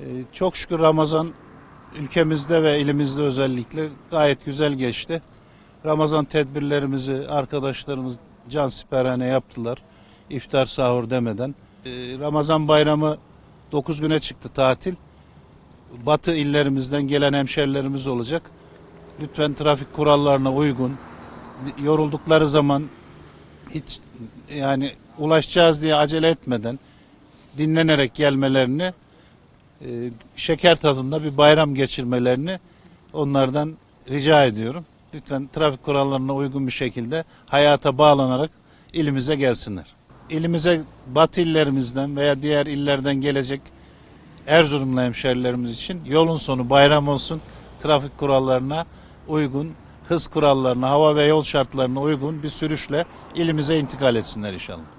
Ee, Çok şükür Ramazan ülkemizde ve ilimizde özellikle gayet güzel geçti. Ramazan tedbirlerimizi arkadaşlarımız can siperhane yaptılar. İftar sahur demeden. Ee, Ramazan bayramı 9 güne çıktı tatil. Batı illerimizden gelen hemşerilerimiz olacak. Lütfen trafik kurallarına uygun, yoruldukları zaman hiç yani ulaşacağız diye acele etmeden dinlenerek gelmelerini e, şeker tadında bir bayram geçirmelerini onlardan rica ediyorum. Lütfen trafik kurallarına uygun bir şekilde hayata bağlanarak ilimize gelsinler. İlimize batı illerimizden veya diğer illerden gelecek Erzurumlu hemşerilerimiz için yolun sonu bayram olsun. Trafik kurallarına uygun, hız kurallarına, hava ve yol şartlarına uygun bir sürüşle ilimize intikal etsinler inşallah.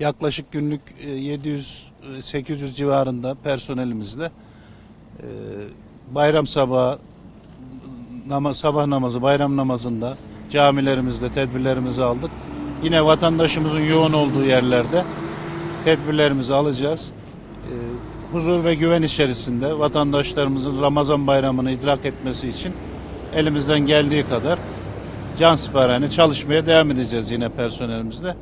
Yaklaşık günlük e, 700-800 civarında personelimizle e, bayram sabahı sabah namazı, bayram namazında camilerimizde tedbirlerimizi aldık. Yine vatandaşımızın yoğun olduğu yerlerde tedbirlerimizi alacağız. E, huzur ve güven içerisinde vatandaşlarımızın Ramazan bayramını idrak etmesi için elimizden geldiği kadar can siperhane çalışmaya devam edeceğiz yine personelimizle.